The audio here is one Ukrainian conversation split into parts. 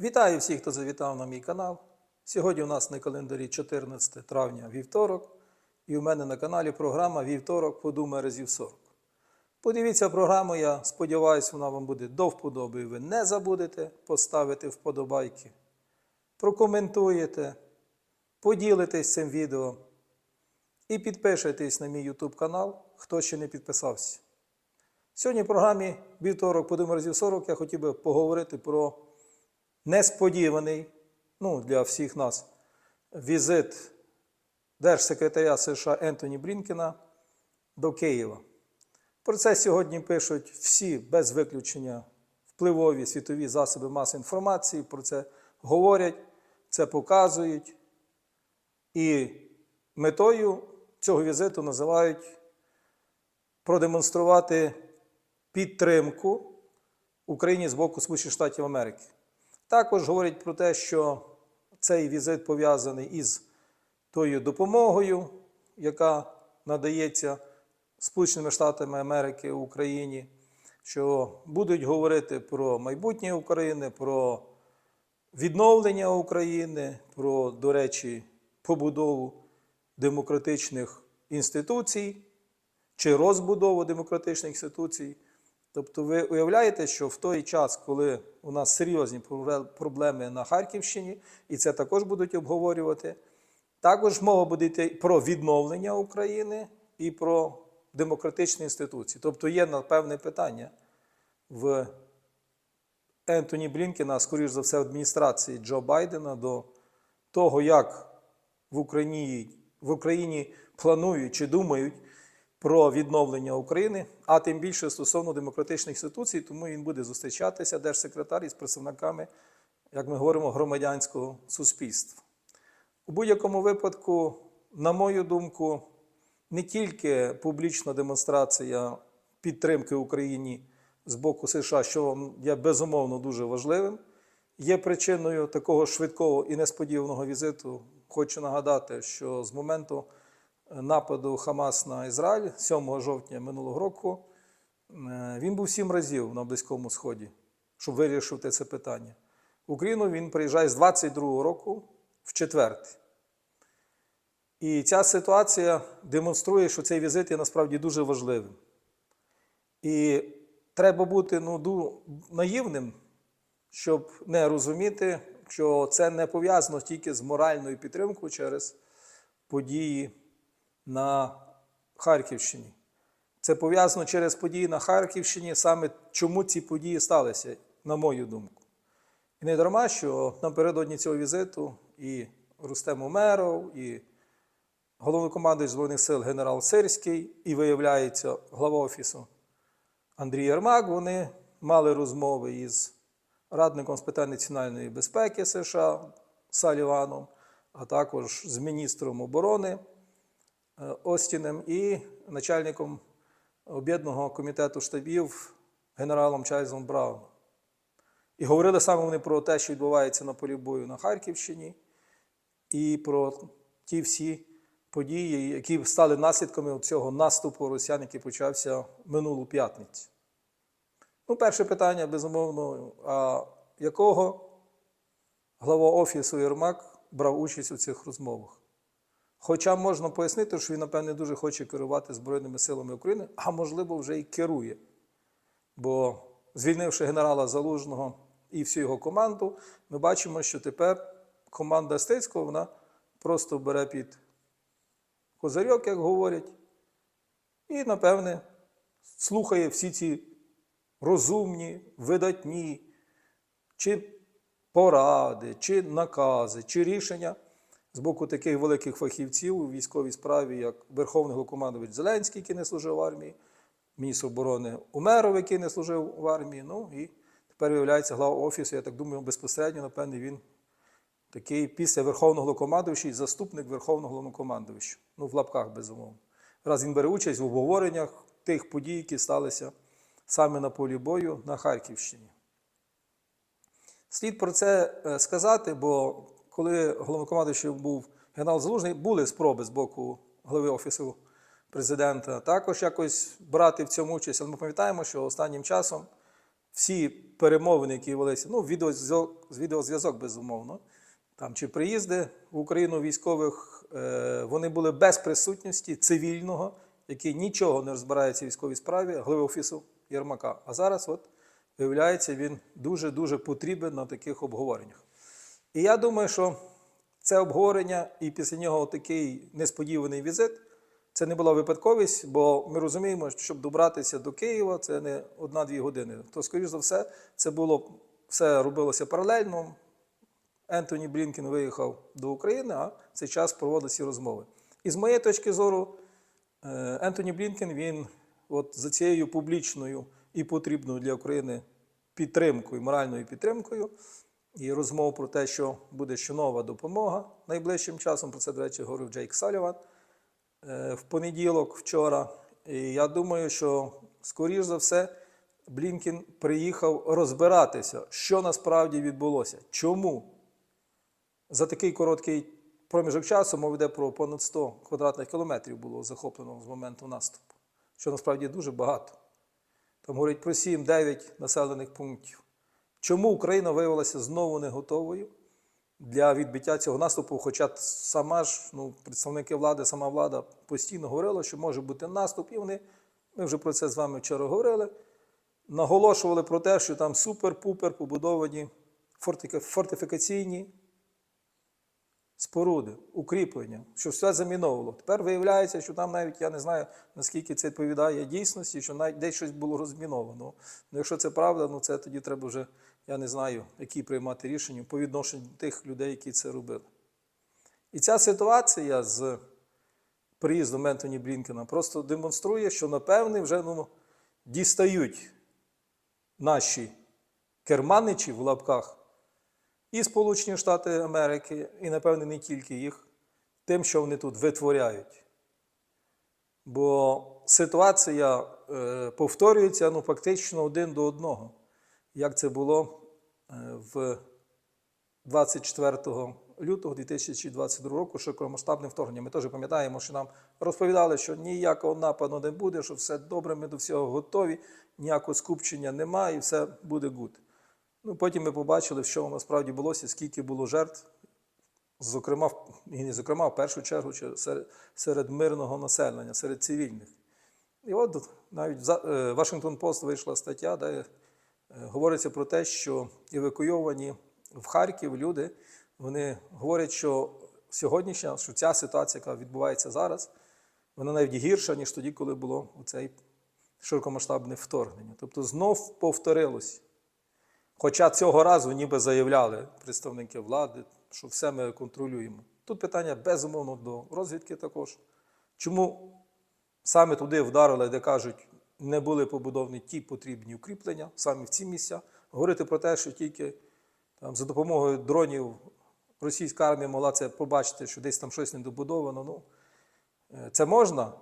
Вітаю всіх, хто завітав на мій канал. Сьогодні у нас на календарі 14 травня вівторок, і у мене на каналі програма Вівторок подумай разів 40. Подивіться програму, я сподіваюся, вона вам буде до вподоби, ви не забудете поставити вподобайки, прокоментуєте, поділитесь цим відео і підпишитесь на мій YouTube канал, хто ще не підписався. Сьогодні в програмі Вівторок подумай разів 40 я хотів би поговорити про несподіваний ну, для всіх нас візит Держсекретаря США Ентоні Блінкена до Києва. Про це сьогодні пишуть всі без виключення впливові світові засоби масової інформації, про це говорять, це показують. І метою цього візиту називають продемонструвати підтримку Україні з боку Сполучених Штатів Америки. Також говорять про те, що цей візит пов'язаний із тою допомогою, яка надається Сполученими Штатами Америки Україні, що будуть говорити про майбутнє України, про відновлення України, про, до речі, побудову демократичних інституцій чи розбудову демократичних інституцій. Тобто ви уявляєте, що в той час, коли у нас серйозні проблеми на Харківщині, і це також будуть обговорювати, також мова буде йти про відновлення України і про демократичні інституції. Тобто є напевне питання в Ентоні Блінкена, скоріш за все, адміністрації Джо Байдена до того, як в Україні, в Україні планують чи думають про відновлення України, а тим більше стосовно демократичних інституцій, тому він буде зустрічатися держсекретар із представниками, як ми говоримо, громадянського суспільства. У будь-якому випадку, на мою думку, не тільки публічна демонстрація підтримки Україні з боку США, що є безумовно дуже важливим, є причиною такого швидкого і несподіваного візиту. Хочу нагадати, що з моменту нападу Хамас на Ізраїль 7 жовтня минулого року е, він був сім разів на Близькому Сході, щоб вирішити це питання. В Україну він приїжджає з 22-го року в четвертий. І ця ситуація демонструє, що цей візит є насправді дуже важливим. І треба бути ну, наївним, щоб не розуміти, що це не пов'язано тільки з моральною підтримкою через події на Харківщині. Це пов'язано через події на Харківщині, саме чому ці події сталися, на мою думку. І не дарма, що напередодні цього візиту і Рустем Умеров, і головнокомандуючий Збройних сил генерал Сирський, і виявляється, глава Офісу Андрій Єрмак, вони мали розмови із радником з питань національної безпеки США Саліваном, а також з міністром оборони. Остінем і начальником об'єднаного комітету штабів генералом Чарльзом Брауном. І говорили саме вони про те, що відбувається на полі бою на Харківщині, і про ті всі події, які стали наслідками цього наступу росіян, який почався минулу п'ятницю. Ну, перше питання, безумовно, а якого глава Офісу Єрмак брав участь у цих розмовах? Хоча можна пояснити, що він, напевне, дуже хоче керувати Збройними силами України, а можливо, вже й керує. Бо, звільнивши генерала Залужного і всю його команду, ми бачимо, що тепер команда Стецького вона просто бере під козирьок, як говорять, і, напевне, слухає всі ці розумні, видатні, чи поради, чи накази, чи рішення з боку таких великих фахівців у військовій справі, як Верховний Головкомандович Зеленський, який не служив в армії, міністр оборони Умеров, який не служив в армії. Ну і тепер виявляється глава Офісу, я так думаю, безпосередньо, напевне, він такий після Верховного Головнокомандувача і заступник Верховного Головнокомандувача. Ну, в лапках, безумовно. Раз він бере участь в обговореннях тих подій, які сталися саме на полі бою на Харківщині. Слід про це е, сказати, бо коли головнокомандуючим був генерал Залужний, були спроби з боку голови Офісу президента також якось брати в цьому участь. Але ми пам'ятаємо, що останнім часом всі перемовини, які велися, ну, відеозв'язок, відеозв'язок, безумовно, там чи приїзди в Україну військових, е, вони були без присутності цивільного, який нічого не розбирається в військовій справі, голови офісу Єрмака. А зараз, от, виявляється, він дуже-дуже потрібен на таких обговореннях. І я думаю, що це обговорення і після нього такий несподіваний візит. Це не була випадковість, бо ми розуміємо, що щоб добратися до Києва, це не одна-дві години. То, скоріш за все, це було все робилося паралельно. Ентоні Блінкен виїхав до України, а в цей час проводив ці розмови. І з моєї точки зору, е, Ентоні Блінкен він от за цією публічною і потрібною для України підтримкою, моральною підтримкою, і розмов про те, що буде ще нова допомога найближчим часом. Про це, до речі, говорив Джейк Саліван е, в понеділок вчора. І я думаю, що, скоріш за все, Блінкін приїхав розбиратися, що насправді відбулося. Чому за такий короткий проміжок часу мова йде про понад 100 квадратних кілометрів було захоплено з моменту наступу, що насправді дуже багато. Там говорять про 7-9 населених пунктів. Чому Україна виявилася знову не готовою для відбиття цього наступу? Хоча сама ж ну, представники влади, сама влада постійно говорила, що може бути наступ, і вони, ми вже про це з вами вчора говорили, наголошували про те, що там супер-пупер побудовані фортифікаційні споруди, укріплення, що все заміновувало. Тепер виявляється, що там навіть я не знаю, наскільки це відповідає дійсності, що навіть десь щось було розміновано. Ну, якщо це правда, ну це тоді треба вже, я не знаю, які приймати рішення по відношенню тих людей, які це робили. І ця ситуація з приїздом Ентоні Блінкена просто демонструє, що, напевне, вже ну, дістають наші керманичі в лапках і Сполучені Штати Америки, і, напевне, не тільки їх, тим, що вони тут витворяють. Бо ситуація е, повторюється ну, фактично один до одного, як це було е, в 24 лютого 2022 року широкомасштабне вторгнення. Ми теж пам'ятаємо, що нам розповідали, що ніякого нападу не буде, що все добре, ми до всього готові, ніякого скупчення немає і все буде гуд. Ну, потім ми побачили, що насправді булося, скільки було жертв, зокрема, і не зокрема, в першу чергу серед, мирного населення, серед цивільних. І от навіть е, Вашингтон Пост вийшла стаття, де е, говориться про те, що евакуйовані в Харків люди, вони говорять, що сьогоднішня, що ця ситуація, яка відбувається зараз, вона навіть гірша, ніж тоді, коли було цей широкомасштабне вторгнення. Тобто знов повторилось. Хоча цього разу ніби заявляли представники влади, що все ми контролюємо. Тут питання безумовно до розвідки також. Чому саме туди вдарили, де кажуть, не були побудовані ті потрібні укріплення, саме в ці місця. Говорити про те, що тільки там, за допомогою дронів російська армія могла це побачити, що десь там щось недобудовано. Ну, е, це можна,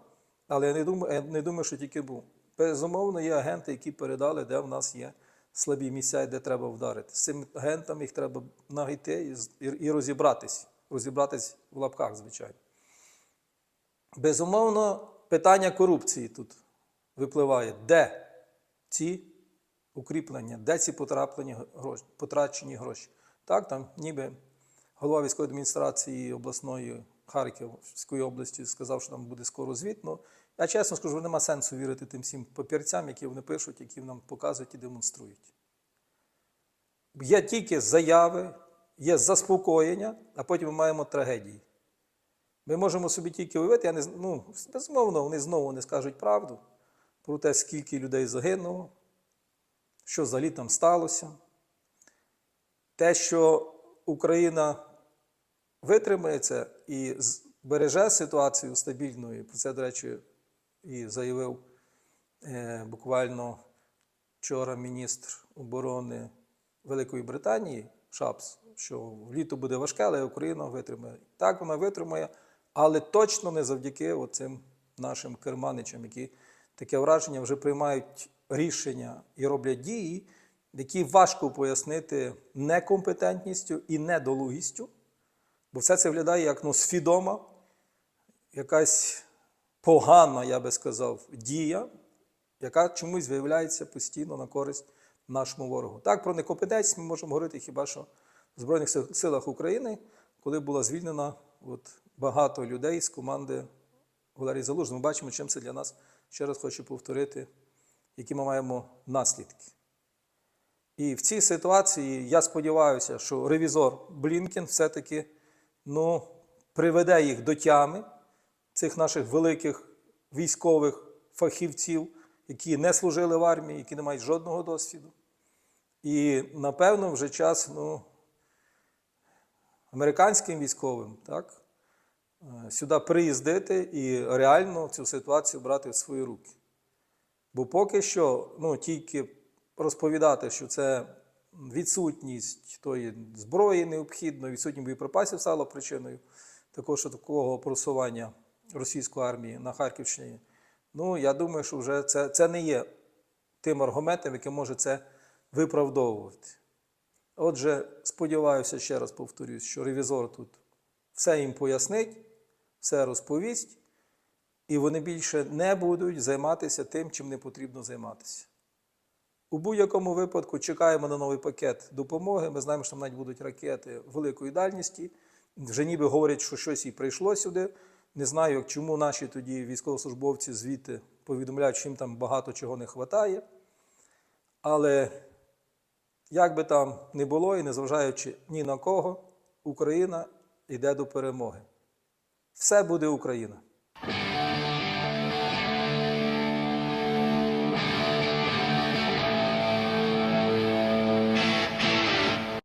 але я не думаю, я не думаю, що тільки був. Безумовно, є агенти, які передали, де в нас є слабі місця де треба вдарити. З цими агентами їх треба знайти і, і, розібратись. Розібратись в лапках, звичайно. Безумовно, питання корупції тут випливає. Де ці укріплення, де ці гроші, потрачені гроші? Так, там ніби голова військової адміністрації обласної Харківської області сказав, що там буде скоро звіт. Ну, я чесно скажу, нема сенсу вірити тим всім папірцям, які вони пишуть, які нам показують і демонструють. Є тільки заяви, є заспокоєння, а потім ми маємо трагедії. Ми можемо собі тільки уявити, я не, ну, безумовно, вони знову не скажуть правду про те, скільки людей загинуло, що взагалі там сталося. Те, що Україна витримає це і збереже ситуацію стабільною, про це, до речі, і заявив е, буквально вчора міністр оборони Великої Британії Шапс, що літо буде важке, але Україна витримає. Так, вона витримає, але точно не завдяки цим нашим керманичам, які таке враження вже приймають рішення і роблять дії, які важко пояснити некомпетентністю і недолугістю, бо все це виглядає як ну, свідома, якась погана, я би сказав, дія, яка чомусь виявляється постійно на користь нашому ворогу. Так, про некомпетентність ми можемо говорити хіба що в Збройних силах України, коли була звільнена от, багато людей з команди Валерії Залужного. Ми бачимо, чим це для нас, ще раз хочу повторити, які ми маємо наслідки. І в цій ситуації я сподіваюся, що ревізор Блінкен все-таки ну, приведе їх до тями, цих наших великих військових фахівців, які не служили в армії, які не мають жодного досвіду. І напевно вже час ну, американським військовим так, е, сюди приїздити і реально цю ситуацію брати в свої руки. Бо поки що ну, тільки розповідати, що це відсутність тої зброї необхідної, відсутність боєприпасів стало причиною також такого просування російської армії на Харківщині. Ну, я думаю, що вже це, це не є тим аргументом, який може це виправдовувати. Отже, сподіваюся, ще раз повторюсь, що ревізор тут все їм пояснить, все розповість, і вони більше не будуть займатися тим, чим не потрібно займатися. У будь-якому випадку чекаємо на новий пакет допомоги. Ми знаємо, що там навіть будуть ракети великої дальності. Вже ніби говорять, що щось і прийшло сюди. Не знаю, чому наші тоді військовослужбовці звідти повідомляють, що їм там багато чого не вистачає. Але як би там не було, і незважаючи ні на кого, Україна йде до перемоги. Все буде Україна.